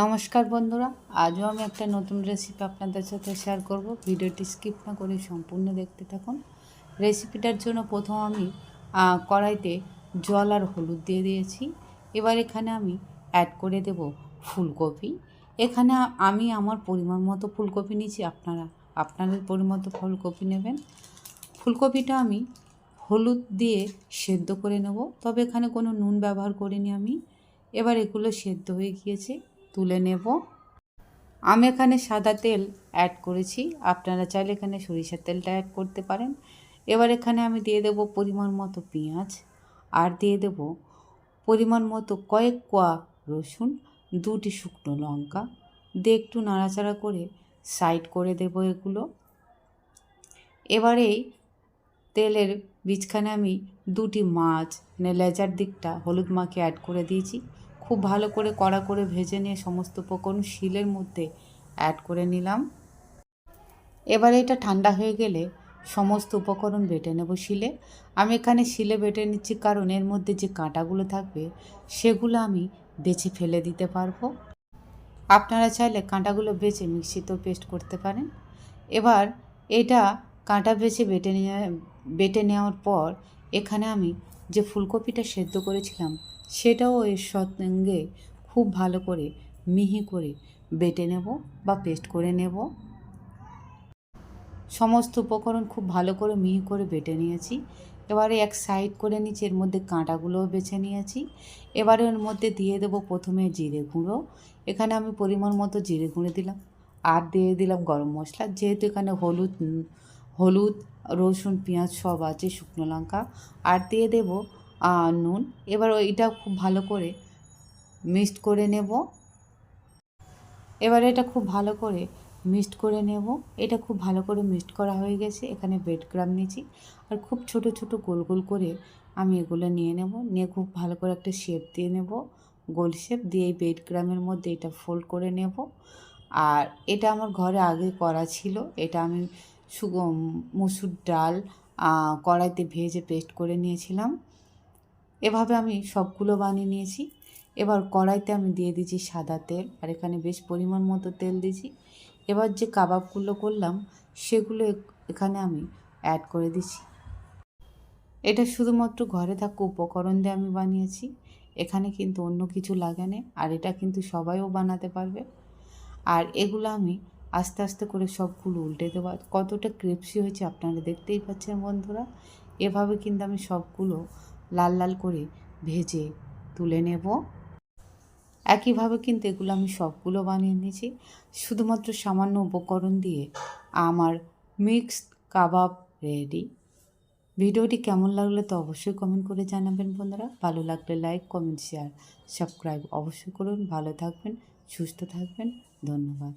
নমস্কার বন্ধুরা, আজও আমি একটা নতুন রেসিপি আপনাদের সাথে শেয়ার করব। ভিডিওটি স্কিপ না করে সম্পূর্ণ দেখতে থাকুন। রেসিপিটার জন্য প্রথম আমি কড়াইতে জল আর হলুদ দিয়ে দিয়েছি। এবার এখানে আমি অ্যাড করে দেব ফুলকপি। এখানে আমি আমার পরিমাণ মতো ফুলকপি নিয়েছি, আপনারা, আপনাদের পরিমাণ মতো ফুলকপি নেবেন। ফুলকপিটা আমি হলুদ দিয়ে সেদ্ধ করে নেব, তবে এখানে কোনো নুন ব্যবহার করিনি আমি। এবার এগুলো সেদ্ধ হয়ে গিয়েছে। তুলে নেব। আমি এখানে সাদা তেল অ্যাড করেছি। আপনারা চাইলে এখানে সরিষার তেলটা অ্যাড করতে পারেন। এবার এখানে আমি দিয়ে দেব পরিমাণ মতো পেঁয়াজ। আর দিয়ে দেব পরিমাণ মতো কয়েক কোয়া রসুন, দুটি শুকনো লঙ্কা। দিয়ে একটু নাড়াচাড়া করে সাইড করে দেব এগুলো। এবারেই তেলের বীজখানে আমি দুটি মাছ মানে লেজার দিকটা হলুদ মাকে অ্যাড করে দিয়েছি। খুব ভালো করে কড়া করে ভেজে নিয়ে সমস্ত উপকরণ শিলের মধ্যে অ্যাড করে নিলাম। এবারে এটা ঠান্ডা হয়ে গেলে সমস্ত উপকরণ বেটে নেব শিলে। আমি এখানে শিলে বেটে নিচ্ছি কারণ এর মধ্যে যে কাঁটাগুলো থাকবে সেগুলো আমি বেছে ফেলে দিতে পারব। আপনারা চাইলে কাঁটাগুলো বেছে মিক্সিতেও পেস্ট করতে পারেন। এবার এটা কাঁটা বেছে বেটে নিয়ে বেটে নেওয়ার পর এখানে আমি যে ফুলকপিটা সেদ্ধ করেছিলাম, সেটাও এর সঙ্গে খুব ভালো করে মিহি করে বেটে নেব বা পেস্ট করে নেব। সমস্ত উপকরণ খুব ভালো করে মিহি করে বেটে নিয়েছি। এবারে এক সাইড করে নিচে এর মধ্যে কাঁটাগুলোও বেছে নিয়েছি। এবারে এর মধ্যে দিয়ে দেবো প্রথমে জিরে গুঁড়ো। এখানে আমি পরিমাণ মতো জিরে গুঁড়ো দিলাম। আর দিয়ে দিলাম গরম মশলা। যেহেতু এখানে হলুদ হলুদ রসুন, পেঁয়াজ সব আছে, শুকনো লঙ্কা, আর দিয়ে দেব নুন। এবার ওইটা খুব ভালো করে মিক্সড করে নেব। এবার এটা খুব ভালো করে মিক্সড করে নেব। এটা খুব ভালো করে মিক্সড করা হয়ে গেছে। এখানে বেড গ্রাম নিয়েছি। আর খুব ছোট ছোট, গোল গোল করে আমি এগুলো নিয়ে নেব। নিয়ে খুব ভালো করে একটা শেপ দিয়ে নেব। গোল শেপ দিয়ে এই বেড মধ্যে এটা ফোল্ড করে নেব। আর এটা আমার ঘরে আগে করা ছিল। এটা আমি মুসুর ডাল কড়াইতে ভেজে পেস্ট করে নিয়েছিলাম। এভাবে আমি সবগুলো বানিয়ে নিয়েছি। এবার কড়াইতে আমি দিয়ে দিয়েছি সাদা তেল, আর এখানে বেশ পরিমাণ মতো তেল দিয়েছি। এবার যে কাবাবগুলো করলাম, সেগুলো এখানে আমি অ্যাড করে দিচ্ছি। এটা শুধুমাত্র ঘরে থাকা উপকরণ দিয়ে আমি বানিয়েছি। এখানে কিন্তু অন্য কিছু লাগে না, আর এটা কিন্তু সবাইও বানাতে পারবে। আর এগুলো আমি আস্তে আস্তে করে সবগুলো উল্টে দেওয়া। কতটা ক্রিপসি হয়েছে আপনারা দেখতেই পাচ্ছেন বন্ধুরা। এভাবে কিন্তু আমি সবগুলো লাল লাল করে ভেজে তুলে নেব। একইভাবে কিন্তু এগুলো আমি সবগুলো বানিয়ে নিয়েছি। শুধুমাত্র সামান্য উপকরণ দিয়ে আমার মিক্সড কাবাব রেডি। ভিডিওটি কেমন লাগলে তো অবশ্যই কমেন্ট করে জানাবেন বন্ধুরা। ভালো লাগলে লাইক, কমেন্ট, শেয়ার, সাবস্ক্রাইব অবশ্যই করুন। ভালো থাকবেন, সুস্থ থাকবেন। ধন্যবাদ।